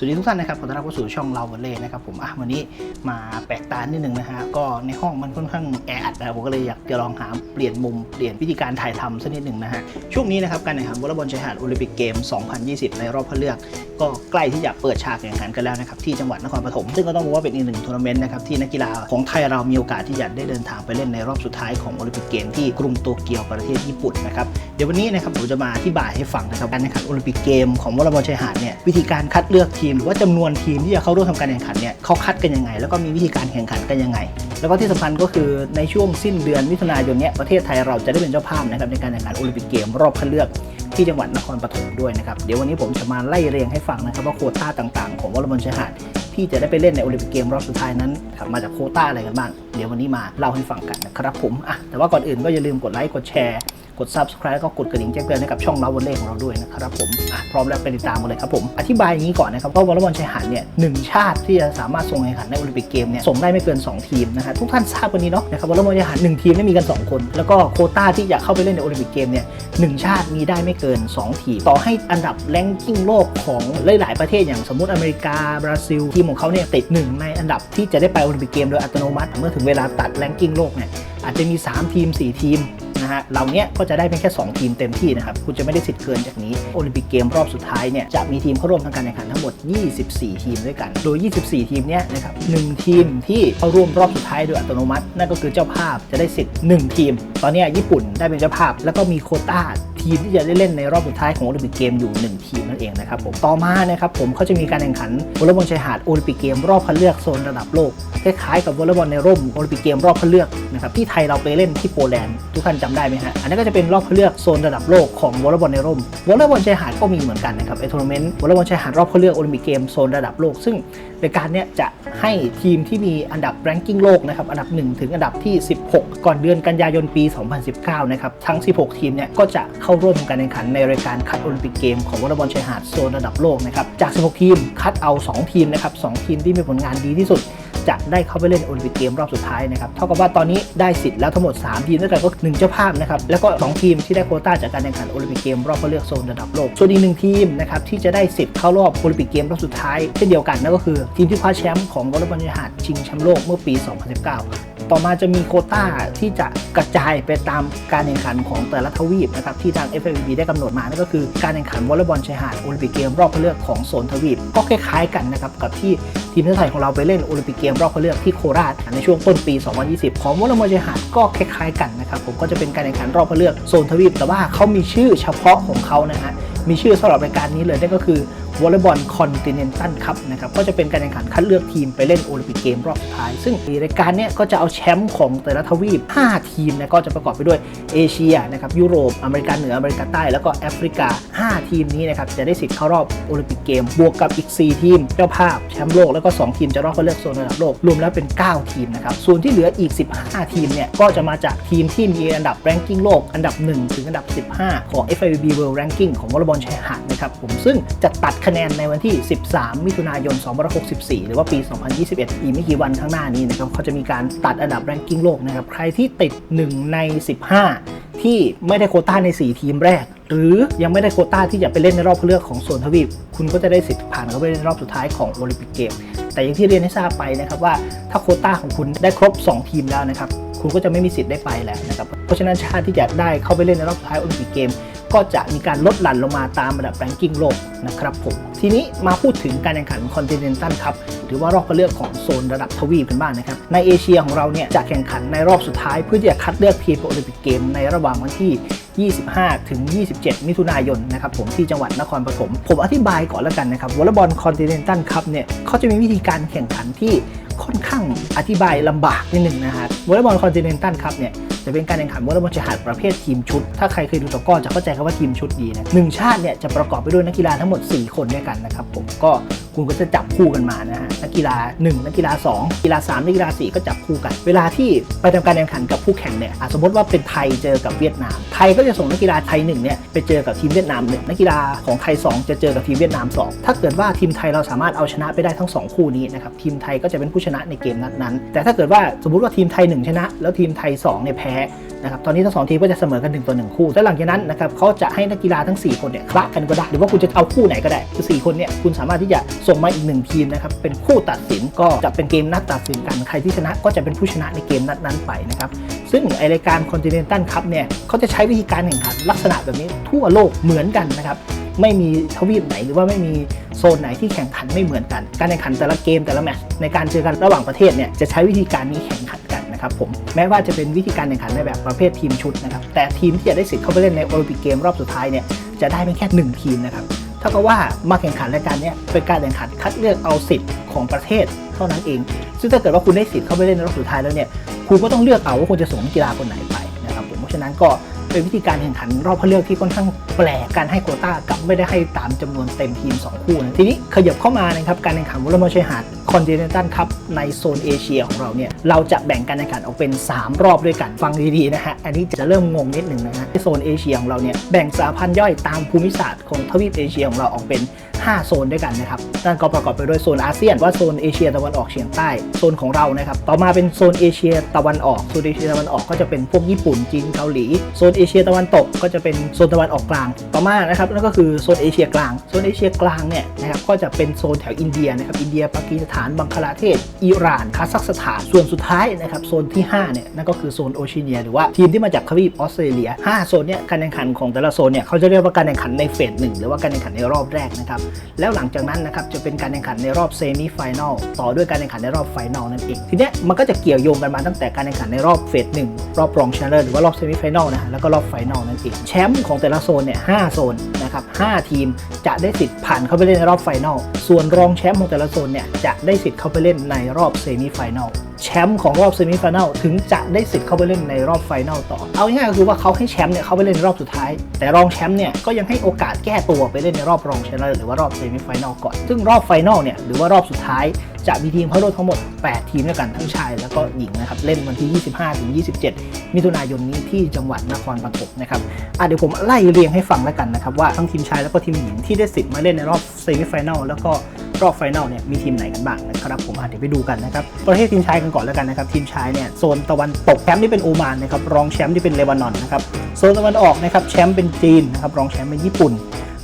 สวัสดีทุกท่านนะครับขอต้อนรับเข้าสู่ช่องเราเวลเล่นะครับผมอะวันนี้มาแปลกตานิดนึงนะฮะก็ในห้องมันค่อนข้างแออัดนะผมก็เลยอยากจะลองหาเปลี่ยนมุมเปลี่ยนวิธีการถ่ายทำสักนิดหนึ่งนะฮะช่วงนี้นะครับการแข่งขันวอลเลย์บอลชายหาดโอลิมปิกเกม 2020 ในรอบคัดเลือก ก็ใกล้ที่จะเปิดฉากแข่งขันกันแล้วนะครับที่จังหวัดนครปฐมซึ่งก็ต้องบอกว่าเป็นอีกหนึ่งทัวร์นาเมนต์นะครับที่นักกีฬาของไทยเรามีโอกาสที่จะได้เดินทางไปเล่นในรอบสุดท้ายของโอลิมปิกเกมที่กรุงโตเกียวประเทศญี่ปุ่นนะครับเดี๋ยววันนี้นะครับผมจะมาอธิบายให้ฟังนะครับการแข่งขันโอลิมปิกเกมของวอลเลย์บอลชายหาดเนี่ยวิธีการคัดเลือกทีมหรือว่าจำนวนทีมที่จะเข้าร่วมทำการแข่งขันเนี่ยเขาคัดกันยังไง แล้วก็มีวิธีการแข่งขันกันยังไง แล้วก็ที่สำคัญก็คือในช่วงสิ้นเดือนมิถุนายนเนี้ยประเทศไทยเราจะได้เป็นเจ้าภาพนะครับในการแข่งขันโอลิมปิกเกมรอบคัดเลือกที่จังหวัดนครปฐมด้วยนะครับเดี๋ยววันนี้ผมจะมาไล่เรียงให้ฟังนะครับว่าโคต้าต่างๆ ของวอลเลย์บอลชายหาดที่จะได้ไปเล่นในโอลิมปิกเกมรอบสุดท้ายนั้นมาจากโคต้าอะไรกันบ้างเดี๋ยววันนี้มาเล่าให้ฟังกันนะครับผมอะแต่ว่าก่อนอื่นก็อย่าลืมกดไลค์กดแชร์ กด subscribe แล้วก็กดกระดิ่งแจ้งเตือนให้กับช่องเราวอลเล่ของเราด้วยนะครับผมพร้อมแล้วไปติดตามกันเลยครับผมอธิบายอย่างนี้ก่อนนะครับว่าวอลเลย์บอลชายหาดเนี่ยหนึ่งชาติที่จะสามารถส่งแข่งขันในโอลิมปิกเกมเนี่ยส่งได้ไม่เกิน 2 ทีมนะฮะทุกท่านทราบวันนี้เนาะนะครับวอลเลย์บอลชายหาดหนึ่งทีมเนี่ยมีกัน 2 คน แล้วก็โคต้าที่จะเข้าไปเล่นในโอลิมปิกเกมเนี่ยหนึ่งชาติมีได้ไม่เกิน 2 ทีม ต่อให้อันดับแรงกิ้งโลกของหลาย ๆ ประเทศอย่างสมมติอเมริกาบราซิลทีมของเขาเนี่ยติดหนึ่งในอันดับที่จะได้ไปโอลิมปิกเกมโดยอัตโนมัติ เมื่อถึงเวลาตัดแรงกิ้งโลกเนี่ยอาจจะมี 3 ทีม 4 ทีม นะฮะเหล่านี้ก็จะได้เป็นแค่ 2 ทีมเต็มที่นะครับคุณจะไม่ได้สิทธิ์เกินจากนี้โอลิมปิกเกมรอบสุดท้ายเนี่ยจะมีทีมเข้าร่วมทางการแข่งขันทั้งหมด 24 ทีมด้วยกัน โดย 24 ทีมเนี้ยนะครับหนึ่งทีมที่เข้าร่วมรอบสุดท้ายโดยอัตโนมัติ นั่นก็คือเจ้าภาพจะได้สิทธิ์ 1 ทีม ตอนนี้ญี่ปุ่นได้เป็นเจ้าภาพ แล้วก็มีโคต้าทีมที่จะได้เล่นในรอบสุดท้ายของโอลิมปิกเกมอยู่ 1 ทีมนั่นเองนะครับผมต่อมานะครับผมเขาจะมีการแข่งขันวอลเลย์บอลชายหาดโอลิมปิกเกมรอบคัดเลือกโซนระดับโลกคล้ายๆกับวอลเลย์บอลในร่มโอลิมปิกเกมรอบคัดเลือกนะครับที่ไทยเราไปเล่นที่โปแลนด์ทุกท่านจำได้ไหมฮะ อันนั้นก็จะเป็นรอบคัดเลือกโซนระดับโลกของวอลเลย์บอลในร่ม วอลเลย์บอลชายหาดก็มีเหมือนกันนะครับไอทัวร์นาเมนต์วอลเลย์บอลชายหาดรอบคัดเลือกโอลิมปิกเกมโซนระดับโลก ซึ่งรายการเนี้ยจะให้ทีมที่มีอันดับแรงกิ้งโลกนะครับอันดับ 1 ถึงอันดับที่ 16 ก่อนเดือนกันยายนปี 2019 นะครับทั้ง 16 ทีมเนี่ยก็จะเข้าร่วมการแข่งขันในรายการคัดโอลิมปิกเกมของวอลเลย์บอลชายหาดโซนระดับโลกนะครับจาก 16 ทีมคัดเอา 2 ทีมนะครับ2ทีมที่มีผลงานดีที่สุด จะได้เข้าไปเล่นโอลิมปิกเกมรอบสุดท้ายนะครับเท่ากับว่าตอนนี้ได้สิทธิ์แล้วทั้งหมด 3 ทีมด้วยกันก็1เจ้าภาพนะครับแล้วก็ 2 ทีมที่ได้โควต้าจากการแข่งขันโอลิมปิกเกมรอบคัดเลือกโซนระดับโลกส่วนอีกหนึ่งทีมนะครับที่จะได้สิทธิ์เข้ารอบโอลิมปิกเกมรอบสุดท้ายเช่นเดียวกันนั่นก็คือ ทีมที่คว้าแชมป์ของวอลเลย์บอลชายหาดชิงแชมป์โลกเมื่อปี 2019ต่อมาจะมีโควต้าที่จะกระจายไปตามการแข่งขันของแต่ละทวีปนะครับที่ทาง FIVB ได้กำหนดมานั่นก็คือการแข่งขันวอลเลย์บอลชายหาดโอลิมปิกเกมรอบคัดเลือกของโซนทวีป ก็คล้ายๆกันนะครับกับที่ทีมชาติไทยของเราไปเล่นโอลิมปิกเกมรอบคัดเลือกที่โคราชในช่วงต้นปี 2020 ของวอลเลย์บอลชายหาดก็คล้ายๆกันนะครับผมก็จะเป็นการแข่งขันรอบคัดเลือกโซนทวีปแต่ว่าเขามีชื่อเฉพาะของเขานะฮะมีชื่อสำหรับรายการนี้เลยนั่นก็คือ วอลเลย์บอลคอนติเนนตัลคัพนะครับก็จะเป็นการแข่งขันคัดเลือกทีมไปเล่นโอลิมปิกเกมรอบสุดท้าย ซึ่งรายการนี้ก็จะเอาแชมป์ของแต่ละทวีป 5 ทีมนะก็จะประกอบไปด้วยเอเชียนะครับยุโรป อเมริกาเหนืออเมริกาใต้ แล้วก็แอฟริกา 5 ทีมนี้นะครับจะได้สิทธิ์เข้ารอบโอลิมปิกเกม บวกกับอีก 4 ทีม เจ้าภาพแชมป์โลกแล้วก็ 2 ทีมจะรอบคัดเลือกโซนระดับโลกรวมแล้วเป็น 9 ทีมนะครับส่วนที่เหลืออีก 15 ทีมเนี่ยก็จะมาจากทีมที่มีอันดับแรงกิ้งโลกอันดับ 1 ถึงอันดับ 15 ของ FIVB World Ranking ของวอลเลย์บอลชายหาดนะครับผมซึ่งจะตัดคคะแนนในวันที่ 13 มิถุนายน 2564 หรือว่าปี 2021 อีกไม่กี่วันข้างหน้านี้นะครับเขาจะมีการตัดอันดับแรงกิ้งโลกนะครับ ใครที่ติด 1 ใน 15 ที่ไม่ได้โคต้าใน 4 ทีมแรก หรือยังไม่ได้โคต้าที่จะไปเล่นในรอบเลือกของโซนทวีป คุณก็จะได้สิทธิ์ผ่านเข้าไปเล่นรอบสุดท้ายของโอลิมปิกเกม แต่อย่างที่เรียนให้ทราบไปนะครับว่าถ้าโคต้าของคุณได้ครบ 2 ทีมแล้วนะครับคุณก็จะไม่มีสิทธิ์ได้ไปแล้วนะครับเพราะฉะนั้นชาติที่จะได้เข้าไปเล่นในรอบสุดท้ายโอลิมปิกเกม ก็จะมีการลดหลั่นลงมาตามระดับแรงกิ้งโลกนะครับผมทีนี้มาพูดถึงการแข่งขันคอนติเนนตัลครับหรือว่ารอบคัดเลือกของโซนระดับทวีปกันบ้างนะครับในเอเชียของเราเนี่ยจะแข่งขันในรอบสุดท้ายเพื่อที่จะคัดเลือกทีมโอลิมปิกเกมในระหว่างวันที่25 ถึง 27 มิถุนายนนะครับผมที่จังหวัดนครปฐมผมอธิบายก่อนแล้วกันนะครับวอลเลย์บอลคอนติเนนตัลคัพเนี่ยเขาจะมีวิธีการแข่งขันที่ค่อนข้างอธิบายลำบากนิดหนึ่งนะฮะวอลเลย์บอลคอนติเนนตัลคัพเนี่ย จะเป็นการแข่งขันวอลเลย์บอลชายหาดประเภททีมชุด ถ้าใครเคยดูตะกร้อจะเข้าใจคำว่าทีมชุดดีนะหนึ่งชาติเนี่ยจะประกอบไปด้วยนักกีฬาทั้งหมด 4 คนด้วยกันนะครับผมก็ คุณก็จะจับคู่กันมานะฮะนักกีฬา 1 นักกีฬา 2 กีฬา3นักกีฬา 4 ก็จับคู่กัน เวลาที่ไปทำการแข่งขันกับคู่แข่งเนี่ยสมมติว่าเป็นไทยเจอกับเวียดนาม ไทยก็จะส่งนักกีฬาไทย1เนี่ยไปเจอกับทีมเวียดนามหนึ่งนักกีฬาของไทย 2 จะเจอกับทีมเวียดนาม 2 ถ้าเกิดว่าทีมไทยเราสามารถเอาชนะไปได้ทั้ง 2 คู่นี้นะครับทีมไทยก็จะเป็นผู้ชนะในเกมนั้น แต่ถ้าเกิดว่าสมมติว่าทีมไทย 1 ชนะ แล้วทีมไทย2เนี่ยแพ้นะครับตอนนี้ทั้งสองทีมก็จะเสมอกันหนึ่งต่อหนึ่งคู่ แล้วหลังจากนั้นนะครับเขาจะให้นักกีฬาทั้ง 4 คนเนี่ยคละกันก็ได้ หรือว่าคุณจะเอาคู่ไหนก็ได้คือ4คนเนี่ยคุณสามารถที่จะส่งมาอีกหนึ่งทีมนะครับเป็นคู่ตัดสินก็จะเป็นเกมนัดตัดสินกันใครที่ชนะก็จะเป็นผู้ชนะในเกมนัดนั้นไปนะครับซึ่งไอรายการ Continental Cup เนี่ยเขาจะใช้วิธีการแข่งขันลักษณะแบบนี้ทั่วโลกเหมือนกันนะครับไม่มีทวีปไหนหรือว่าไม่มีโซนไหนที่แข่งขันไม่เหมือนกัน การแข่งขันแต่ละเกมแต่ละแมตช์ในการเจอกันระหว่างประเทศเนี่ยจะใช้วิธีการนี้แข่งขัน นะครับผมแม้ว่าจะเป็นวิธีการแข่งขันในแบบประเภททีมชุดนะครับแต่ทีมที่จะได้สิทธิ์เข้าไปเล่นในโอลิมปิกเกมรอบสุดท้ายเนี่ยจะได้เป็นแค่หนึ่งทีมนะครับเท่ากับว่ามาแข่งขันรายการนี้เป็นการแข่งขันคัดเลือกเอาสิทธิ์ของประเทศเท่านั้นเอง ซึ่งถ้าเกิดว่าคุณได้สิทธิ์เข้าไปเล่นในรอบสุดท้ายแล้วเนี่ยคุณก็ต้องเลือกเอาว่าคุณจะส่งกกีฬาคนไหนไปนะครับผมเพราะฉะนั้นก็เป็นวิธีการแข่งขันรอบคัดเลือกที่ค่อนข้าง แปลกการให้โควต้ากับไม่ได้ให้ตามจำนวนเต็มทีม 2 คู่นะทีนี้ขยับเข้ามานะครับการแข่งขันวอลเลย์บอลชายหาดคอนติเนนตัลครับในโซนเอเชียของเราเนี่ยเราจะแบ่งการแข่งขันออกเป็น 3 รอบด้วยกันฟังดีๆนะฮะอันนี้จะเริ่มงงนิดหนึ่งนะฮะในโซนเอเชียของเราเนี่ยแบ่งสาพันย่อยตามภูมิศาสตร์ของทวีปเอเชียของเราออกเป็น 5 โซนด้วยกันนะครับนั่นก็ประกอบไปด้วยโซนอาเซียนว่าโซนเอเชียตะวันออกเฉียงใต้ โซนของเรานะครับ ต่อมาเป็นโซนเอเชียตะวันออก โซนเอเชียตะวันออกก็จะเป็นพวกญี่ปุ่น จีน เกาหลี โซนเอเชียตะวันตกก็จะเป็นโซนตะวันออกกลาง ต่อมานะครับนั่นก็คือโซนเอเชียกลาง โซนเอเชียกลางเนี่ยนะครับก็จะเป็นโซนแถวอินเดียนะครับ อินเดีย ปากีสถาน บังคลาเทศ อิหร่าน คาซัคสถาน ส่วนสุดท้ายนะครับโซนที่5เนี่ยนั่นก็คือโซนโอเชิเนียหรือว่าทีมที่มาจากทวีปออสเตรเลียห้าโซนเนี่ยการแข่งขันของแต่ละโซนเนี่ยเขาจะเรียกว่าการแข่งขันในเฟสหนึ่งหรือว่าการแข่งขันในรอบแรกนะครับแล้วหลังจากนั้นนะครับจะเป็นการแข่งขันในรอบเซมิไฟแนลต่อด้วยการแข่งขันในรอบไฟแนลนั่นเองทีเนี้ยมันก็จะเกี่ยวโยงกันมาตั้งแต่การแข่งขันในรอบเฟสหนึ่งรอบรองชนะเลิศหรือว่ารอบเซมิไฟแนลนะฮะแล้วก็รอบไฟแนลนั่นเองแชมป์ของแต่ละโซนเนี่ยห้าโซนนะครับห้าทีมจะได้สิทธิ์ผ่านเข้าไปเล่นในรอบไฟแนลส่วนรองแชมป์ของแต่ละโซนเนี่ยจะได้สิทธิ์เข้าไปเล่นในรอบเซมิไฟแนล แชมป์ของรอบเซมิไฟแนลถึงจะได้สิทธิ์เข้าไปเล่นในรอบไฟแนลต่อ เอาง่ายๆก็คือว่าเขาให้แชมป์เนี่ยเข้าไปเล่นรอบสุดท้าย แต่รองแชมป์เนี่ยก็ยังให้โอกาสแก้ตัวไปเล่นในรอบรองชนะเลิศหรือว่ารอบเซมิไฟแนลก่อน ซึ่งรอบไฟแนลเนี่ยหรือว่ารอบสุดท้ายจะมีทีมเข้าร่วมทั้งหมด 8 ทีมด้วยกันทั้งชายแล้วก็หญิงนะครับเล่นวันที่ 25 ถึง 27 มิถุนายนนี้ที่จังหวัดนครปฐมนะครับอะเดี๋ยวผมไล่เรียงให้ฟังแล้วกันนะครับว่าทั้งทีมชายแล้วก็ทีมหญิงที่ได้สิทธิ์มาเล่นในรอบเซมิไฟแนลแล้วก็ รอบไฟแนลเนี่ยมีทีมไหนกันบ้างนะครับผมอะเดี๋ยวไปดูกันนะครับประเทศทีมชายกันก่อนแล้วกันนะครับทีมชายเนี่ยโซนตะวันตกแชมป์ที่เป็นโอมานนะครับรองแชมป์ที่เป็นเลบานอนนะครับโซนตะวันออกนะครับแชมป์เป็นจีนนะครับรองแชมป์เป็นญี่ปุ่น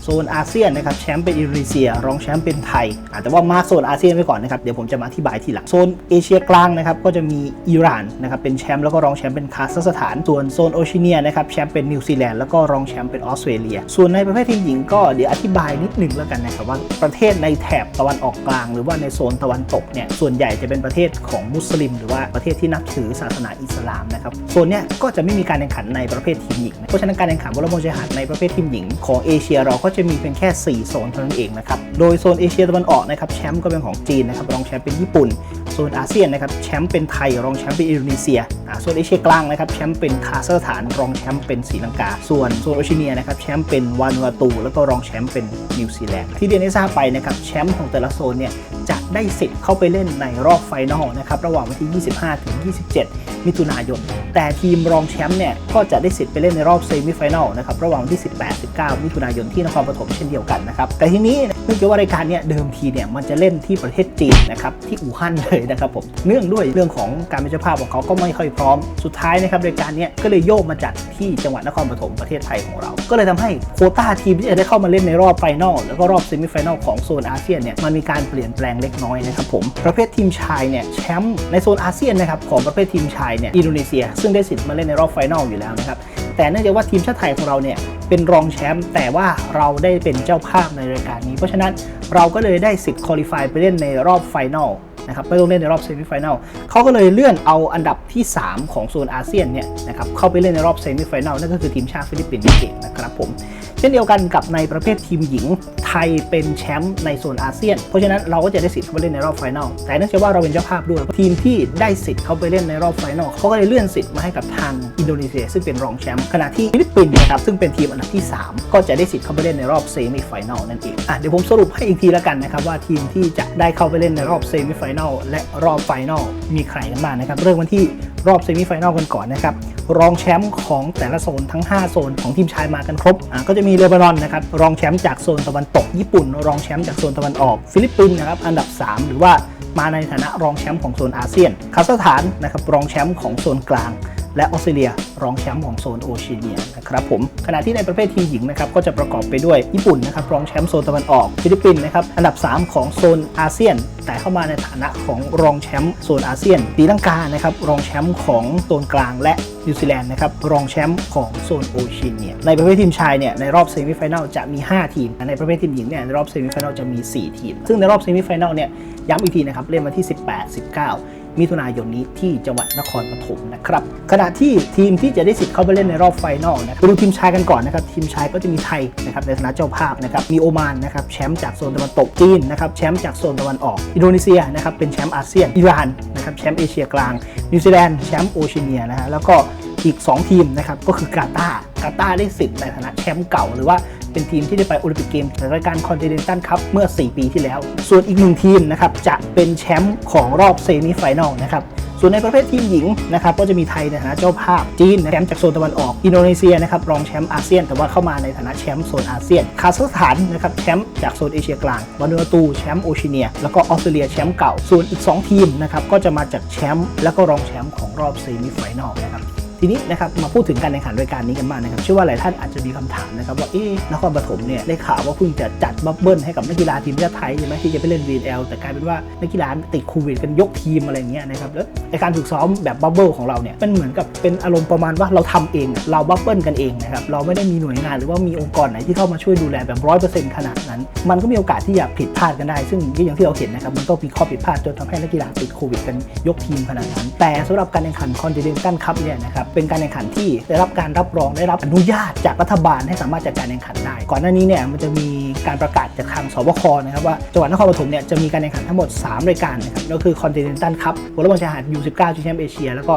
โซนอาเซียนนะครับแชมป์เป็นอินโดนีเซีย รองแชมป์เป็นไทยอะแต่ว่ามาโซนอาเซียนไว้ก่อนนะครับเดี๋ยวผมจะมาอธิบายทีหลังโซนเอเชียกลางนะครับก็จะมีอิหร่านนะครับเป็นแชมป์แล้วก็รองแชมป์เป็นคาซัคสถาน ส่วนโซนโอชิเนียนะครับแชมป์เป็นนิวซีแลนด์แล้วก็รองแชมป์เป็นออสเตรเลีย ส่วนในประเภททีมหญิงก็เดี๋ยวอธิบายนิดหนึงแล้วกันนะครับว่าประเทศในแถบตะวันออกกลาง หรือว่าในโซนตะวันตกเนี่ยส่วนใหญ่จะเป็นประเทศของมุสลิม หรือว่าประเทศที่นับถือศาสนาอิสลามนะครับโซนเนี้ยก็จะไม่มีการแข่งขันในประเภททีมหญิง เพราะฉะนั้นการแข่งขันวอลเลย์บอลชายหาดในประเภททีมหญิงของเอเชียเราก็จะมีเพียงแค่ 4 โซนเท่านั้นเองนะครับ โดยโซนเอเชียตะวันออกนะครับแชมป์ก็เป็นของจีนนะครับรองแชมป์เป็นญี่ปุ่น โซนอาเซียนนะครับแชมป์เป็นไทยรองแชมป์เป็นอินโดนีเซียอ่าโซนเอเชียกลางนะครับแชมป์เป็นคาซัคสถานรองแชมป์เป็นศรีลังกา ส่วนโซนโอเชิเนียนะครับแชมป์เป็นวานูอาตูแล้วก็รองแชมป์เป็นนิวซีแลนด์ที่เรียนให้ทราบไปนะครับแชมป์ของแต่ละโซนเนี่ยจะได้สิทธิ์เข้าไปเล่นในรอบไฟนอลนะครับระหว่างวันที่ 25 ถึง 27 มิถุนายน แต่ทีมรองแชมป์เนี่ยก็จะได้สิทธิ์ไปเล่นในรอบเซมิไฟแนลนะครับระหว่างวันที่ 18 19 มิถุนายนที่นครปฐมเช่นเดียวกันนะครับแต่ทีนี้เนื่องจากว่ารายการเนี่ยเดิมทีเนี่ยมันจะเล่นที่ประเทศจีนนะครับที่อู่ฮั่นเลยนะครับผมเนื่องด้วยเรื่องของการเป็นเจ้าภาพของเขาก็ไม่ค่อยพร้อมสุดท้ายนะครับรายการนี้ก็เลยโยกมาจัดที่จังหวัดนครปฐมประเทศไทยของเรา ก็เลยทำให้โคต้าทีมที่จะได้เข้ามาเล่นในรอบไฟนอลแล้วก็รอบเซมิไฟนอลของโซนอาเซียนเนี่ยมันมีการเปลี่ยนแปลงเล็กน้อยนะครับผมประเภททีมชายเนี่ยแชมป์ในโซนอาเซียนนะครับของประเภททีมชายเนี่ยอินโดนีเซีย ซึ่งได้สิทธิ์มาเล่นในรอบไฟนอลอยู่แล้วนะครับแต่เนื่องจากว่าทีมชาติไทยของเราเนี่ยเป็นรองแชมป์แต่ว่าเราได้เป็นเจ้าภาพในรายการนี้ เพราะฉะนั้นเราก็เลยได้สิทธิ์คุริฟายไปเล่นในรอบไฟนอล นะครับไม่ต้องเล่นในรอบเซมิไฟแนลเขาก็เลยเลื่อนเอาอันดับที่ 3 ของโซนอาเซียนเนี่ยนะครับเข้าไปเล่นในรอบเซมิไฟแนลนั่นก็คือทีมชาติฟิลิปปินส์นั่นเองนะครับผมเช่นเดียวกันกับในประเภททีมหญิงไทยเป็นแชมป์ในโซนอาเซียน เพราะฉะนั้นเราก็จะได้สิทธิ์เข้าไปเล่นในรอบไฟแนลแต่เนื่องจากว่าเราเป็นเจ้าภาพด้วยทีมที่ได้สิทธิ์เข้าไปเล่นในรอบไฟแนลเขาก็เลยเลื่อนสิทธิ์มาให้กับทางอินโดนีเซีย ซึ่งเป็นรองแชมป์ขณะที่ฟิลิปปินส์นะครับซึ่งเป็นทีมอันดับที่ 3 ก็จะได้สิทธิ์เข้าไปเล่นในรอบเซมิไฟแนลนั่นเองอะเดี๋ยวผมสรุปให้อีกทีแล้วกันนะครับว่าทีมที่จะได้เข้าไปเล่นในรอบเซมิไฟแนลและรอบไฟนอลมีใครกันบ้างนะครับ เริ่มกันที่รอบเซมิไฟแนลกันก่อนนะครับรองแชมป์ของแต่ละโซนทั้ง 5 โซนของทีมชายมากันครบอะก็จะมีเลบานอนนะครับรองแชมป์จากโซนตะวันตก ญี่ปุ่น รองแชมป์จากโซนตะวันออก ฟิลิปปินส์นะครับอันดับ 3 หรือว่ามาในฐานะรองแชมป์ของโซนอาเซียนคาซัคสถานนะครับรองแชมป์ของโซนกลาง และออสเตรเลียรองแชมป์ของโซนโอเชียเนียนะครับผมขณะที่ในประเภททีมหญิงนะครับก็จะประกอบไปด้วยญี่ปุ่นนะครับรองแชมป์โซนตะวันออกฟิลิปปินส์นะครับอันดับ 3 ของโซนอาเซียน แต่เข้ามาในฐานะของรองแชมป์โซนอาเซียนตีลังกานะครับรองแชมป์ของโซนกลางและนิวซีแลนด์นะครับรองแชมป์ของโซนโอเชียเนียในประเภททีมชายเนี่ยในรอบเซมิไฟแนลจะมี 5 ทีม ในประเภททีมหญิงเนี่ยในรอบเซมิไฟแนลจะมี 4 ทีม ซึ่งในรอบเซมิไฟแนลเนี่ยย้ำอีกทีนะครับเล่นวันที่ 18 19 มิถุนายนนี้ที่จังหวัดนครปฐมนะครับขณะที่ทีมที่จะได้สิทธิ์เข้าไปเล่นในรอบไฟนอลนะครับไปดูทีมชายกันก่อนนะครับทีมชายก็จะมีไทยนะครับในฐานะเจ้าภาพนะครับมีโอมานนะครับแชมป์จากโซนตะวันตกจีนนะครับแชมป์จากโซนตะวันออก อินโดนีเซียนะครับเป็นแชมป์อาเซียนอิหร่านนะครับแชมป์เอเชียกลางนิวซีแลนด์แชมป์โอเชียเนียนะฮะแล้วก็อีก 2 ทีมนะครับก็คือกาตาร์กาตาร์ได้สิทธิ์ในฐานะแชมป์เก่าหรือว่า เป็นทีมที่ได้ไปโอลิมปิกเกมในรายการคอนติเนนตัลคัพเมื่อ 4 ปีที่แล้ว ส่วนอีกหนึ่งทีมนะครับจะเป็นแชมป์ของรอบเซมิไฟแนลนะครับส่วนในประเภททีมหญิงนะครับก็จะมีไทยในฐานะเจ้าภาพจีนแชมป์จากโซนตะวันออกอินโดนีเซียนะครับรองแชมป์อาเซียน แต่ว่าเข้ามาในฐานะแชมป์โซนอาเซียนคาซัคสถานนะครับแชมป์จากโซนเอเชียกลางวานูอาตูแชมป์โอเชียเนีย แล้วก็ออสเตรเลียแชมป์เก่าส่วนอีก 2 ทีมนะครับก็จะมาจากแชมป์แล้วก็รองแชมป์ของรอบเซมิไฟแนลนะครับ ทีนี้นะครับมาพูดถึงการแข่งขันรายการนี้กันบ้างนะครับเชื่อว่าหลายท่านอาจจะมีคำถามนะครับว่าเอ๊ะนครปฐมเนี่ยได้ข่าวว่าเพิ่งจะจัดบับเบิ้ลให้กับนักกีฬาทีมชาติไทยใช่ไหมที่จะไปเล่น VNL แต่กลายเป็นว่านักกีฬาติดโควิดกันยกทีมอะไรอย่างเงี้ยนะครับแล้วในการฝึกซ้อมแบบบับเบิ้ลของเราเนี่ยเป็นเหมือนกับเป็นอารมณ์ประมาณว่าเราทำเองเราบับเบิ้ลกันเองนะครับเราไม่ได้มีหน่วยงานหรือว่ามีองค์กรไหนที่เข้ามาช่วยดูแลแบบร้อยเปอร์เซ็นต์ขนาดนั้น มันก็มีโอกาสที่จะผิดพลาดกันได้ ซึ่งอย่างที่เราเห็นนะครับมันก็มีข้อผิดพลาดจนทำให้นักกีฬาติดโควิดกันยกทีมขนาดนั้น แต่สำหรับการแข่งขันคอนติเนนตัลคัพเนี่ยนะครับเป็นการแข่งขันที่ได้รับการรับรองได้รับอนุญาตจากรัฐบาลให้สามารถจัดการแข่งขันได้ ก่อนหน้านี้เนี่ยมันจะมีการประกาศจากทางสบคนะครับว่าจังหวัดนครปฐมเนี่ยจะมีการแข่งขันทั้งหมด 3 รายการนะครับก็คือคอนติเนนตัลคัพวอลเลย์บอลชายหาด U19 ชิงแชมป์เอเชียแล้วก็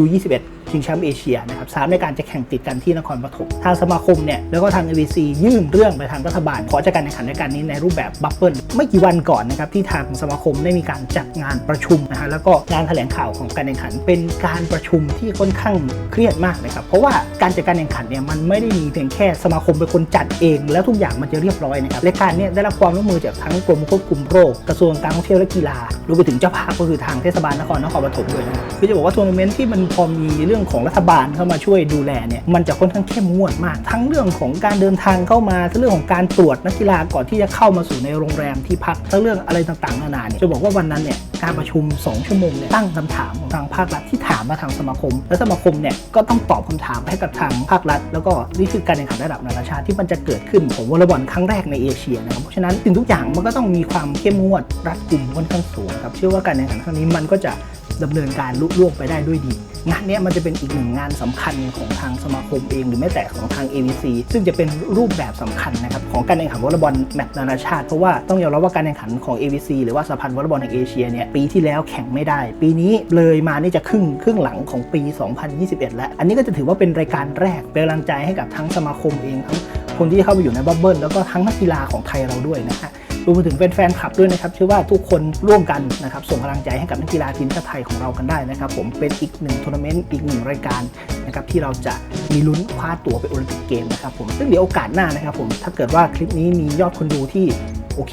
U21 ชิงแชมป์เอเชียนะครับสามรายการจะแข่งติดกันที่นครปฐมทางสมาคมเนี่ยแล้วก็ทาง ABC ยื่นเรื่องไปทางรัฐบาล ขอจัดการแข่งขันรายการนี้ในรูปแบบบับเบิ้ลไม่กี่วันก่อนนะครับที่ทางสมาคมได้มีการจัดงานประชุมนะฮะแล้วก็งานแถลงข่าวของการแข่งขัน เป็นการประชุมที่ค่อนข้างเครียดมากนะครับเพราะว่าการจัดการแข่งขันเนี่ยมันไม่ได้มีเพียงแค่สมาคมเป็นคนจัดเอง แล้วทุกอย่างมันจะเรียบร้อยนะครับรายการเนี่ยได้รับความร่วมมือจากทั้งกรมควบคุมโรคกระทรวงการท่องเที่ยวและกีฬารวมไปถึงเจ้าภาพก็คือทางเทศบาลนครนครปฐมด้วยนะคือจะบอกว่าทัวร์นาเมนต์ที่มันพอมีเรื่องของรัฐบาลเข้ามาช่วยดูแลเนี่ยมันจะค่อนข้างเข้มงวดมาก ทั้งเรื่องของการเดินทางเข้ามาทั้งเรื่องของการตรวจนักกีฬาก่อนที่จะเข้ามาสู่ในโรงแรมที่พักทั้งเรื่องอะไรต่างๆนานาเนี่ยจะบอกว่าวันนั้นเนี่ยการประชุม 2 ชั่วโมงเนี่ยตั้งคำถามของทางภาครัฐที่ถามมาทางสมาคม และสมาคมเนี่ยก็ต้องตอบคำถามให้กับทางภาครัฐ แล้วก็นี่คือการแข่งขันระดับนานาชาติที่มันจะเกิดขึ้นของวอลเลย์บอลครั้งแรกในเอเชียนะครับเพราะฉะนั้นสิ่งทุกอย่างมันก็ต้องมีความเข้มงวดรัดกุมค่อนข้างสูงครับเชื่อว่าการแข่งขันครั้งนี้มันก็จะ ดำเนินการลุล่วงไปได้ด้วยดี งานนี้มันจะเป็นอีกหนึ่งงานสำคัญของทางสมาคมเอง หรือแม้แต่ของทาง AVC ซึ่งจะเป็นรูปแบบสำคัญนะครับของการแข่งขันวอลเลย์บอลแมตช์นานาชาติ เพราะว่าต้องยอมรับว่าการแข่งขันของ AVC หรือว่าสหพันธ์วอลเลย์บอลแห่งเอเชียเนี่ยปีที่แล้วแข่งไม่ได้ ปีนี้เลยมานี่จะครึ่งครึ่งหลังของปี 2021 แล้ว อันนี้ก็จะถือว่าเป็นรายการแรกเป็นกำลังใจให้กับทั้งสมาคมเองทั้งคนที่เข้าไปอยู่ในบับเบิ้ลแล้วก็ทั้งนักกีฬาของไทยเราด้วยนะฮะ รวมไปถึงเป็นแฟนคลับด้วยนะครับเชื่อว่าทุกคนร่วมกันนะครับส่งกำลังใจให้กับนักกีฬาทีมชาติไทยของเรากันได้นะครับผมเป็นอีกหนึ่งทัวร์นาเมนต์อีกหนึ่งรายการนะครับที่เราจะมีลุ้นคว้าตั๋วไปโอลิมปิกเกมนะครับผมซึ่งเดี๋ยวโอกาสหน้านะครับผมถ้าเกิดว่าคลิปนี้มียอดคนดูที่โอเค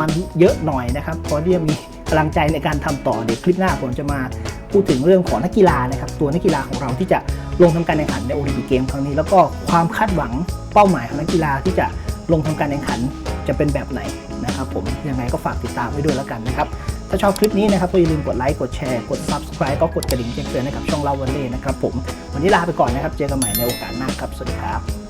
มันเยอะหน่อยนะครับเพราะที่จะมีกำลังใจในการทำต่อเดี๋ยวคลิปหน้าผมจะมาพูดถึงเรื่องของนักกีฬานะครับตัวนักกีฬาของเราที่จะลงทำการแข่งขันในโอลิมปิกเกมครั้งนี้ แล้วก็ความคาดหวังเป้าหมายของนักกีฬาที่จะลงทำการแข่งขัน จะเป็นแบบไหนนะครับผมยังไงก็ฝากติดตามไว้ด้วยแล้วกันนะครับถ้าชอบคลิปนี้นะครับก็อย่าลืมกดไลค์กดแชร์กด Subscribe ก็กดกระดิ่งแจ้งเตือนให้กับช่องเราวันเล่นะครับผมวันนี้ลาไปก่อนนะครับเจอกันใหม่ในโอกาสหน้าครับสวัสดีครับ